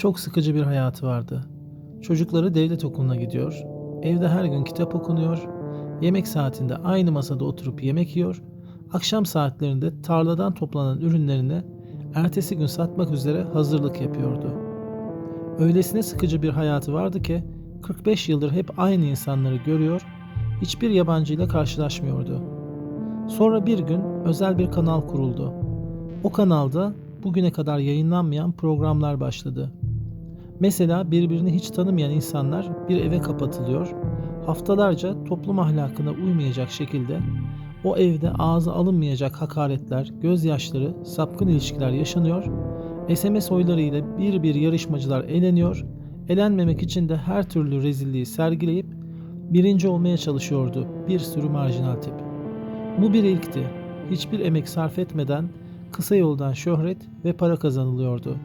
Çok sıkıcı bir hayatı vardı. Çocukları devlet okuluna gidiyor, evde her gün kitap okunuyor, yemek saatinde aynı masada oturup yemek yiyor, akşam saatlerinde tarladan toplanan ürünlerini ertesi gün satmak üzere hazırlık yapıyordu. Öylesine sıkıcı bir hayatı vardı ki 45 yıldır hep aynı insanları görüyor, hiçbir yabancıyla karşılaşmıyordu. Sonra bir gün özel bir kanal kuruldu. O kanalda bugüne kadar yayınlanmayan programlar başladı. Mesela birbirini hiç tanımayan insanlar bir eve kapatılıyor, haftalarca toplum ahlakına uymayacak şekilde o evde ağza alınmayacak hakaretler, gözyaşları, sapkın ilişkiler yaşanıyor, SMS oylarıyla bir bir yarışmacılar eleniyor, elenmemek için de her türlü rezilliği sergileyip birinci olmaya çalışıyordu bir sürü marjinal tip. Bu bir ilkti. Hiçbir emek sarf etmeden kısa yoldan şöhret ve para kazanılıyordu.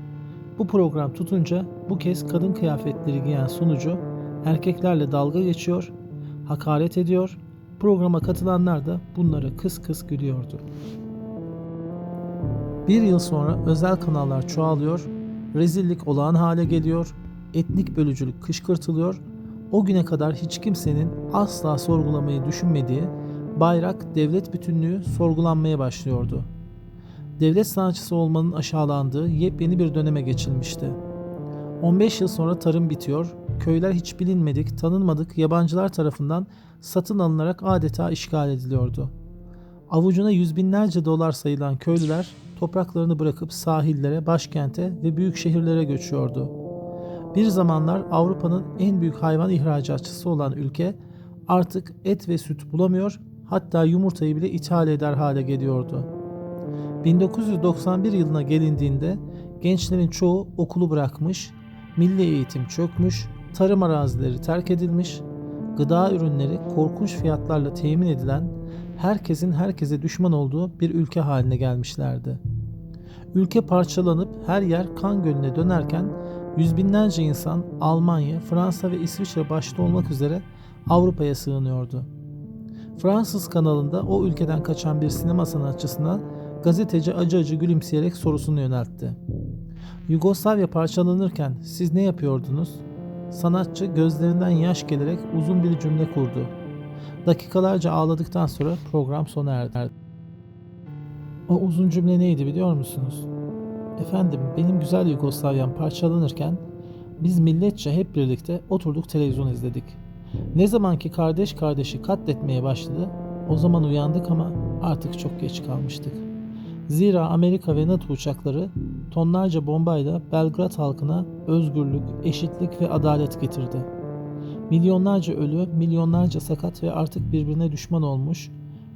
Bu program tutunca bu kez kadın kıyafetleri giyen sunucu erkeklerle dalga geçiyor, hakaret ediyor, programa katılanlar da bunlara kıs kıs gülüyordu. Bir yıl sonra özel kanallar çoğalıyor, rezillik olağan hale geliyor, etnik bölücülük kışkırtılıyor, o güne kadar hiç kimsenin asla sorgulamayı düşünmediği bayrak, devlet bütünlüğü sorgulanmaya başlıyordu. Devlet sanatçısı olmanın aşağılandığı yepyeni bir döneme geçilmişti. 15 yıl sonra tarım bitiyor, köyler hiç bilinmedik, tanınmadık yabancılar tarafından satın alınarak adeta işgal ediliyordu. Avucuna yüz binlerce dolar sayılan köylüler topraklarını bırakıp sahillere, başkente ve büyük şehirlere göçüyordu. Bir zamanlar Avrupa'nın en büyük hayvan ihracatçısı olan ülke artık et ve süt bulamıyor, hatta yumurtayı bile ithal eder hale geliyordu. 1991 yılına gelindiğinde gençlerin çoğu okulu bırakmış, milli eğitim çökmüş, tarım arazileri terk edilmiş, gıda ürünleri korkunç fiyatlarla temin edilen, herkesin herkese düşman olduğu bir ülke haline gelmişlerdi. Ülke parçalanıp her yer kan gölüne dönerken yüz binlerce insan Almanya, Fransa ve İsviçre başta olmak üzere Avrupa'ya sığınıyordu. Fransız kanalında o ülkeden kaçan bir sinema sanatçısına gazeteci acı acı gülümseyerek sorusunu yöneltti. Yugoslavya parçalanırken siz ne yapıyordunuz? Sanatçı gözlerinden yaş gelerek uzun bir cümle kurdu. Dakikalarca ağladıktan sonra program sona erdi. O uzun cümle neydi biliyor musunuz? Efendim benim güzel Yugoslavyam parçalanırken biz milletçe hep birlikte oturduk televizyon izledik. Ne zamanki kardeş kardeşi katletmeye başladı o zaman uyandık ama artık çok geç kalmıştık. Zira Amerika ve NATO uçakları tonlarca bombayla Belgrad halkına özgürlük, eşitlik ve adalet getirdi. Milyonlarca ölü, milyonlarca sakat ve artık birbirine düşman olmuş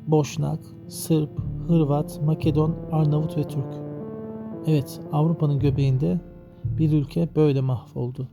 Boşnak, Sırp, Hırvat, Makedon, Arnavut ve Türk. Evet, Avrupa'nın göbeğinde bir ülke böyle mahvoldu.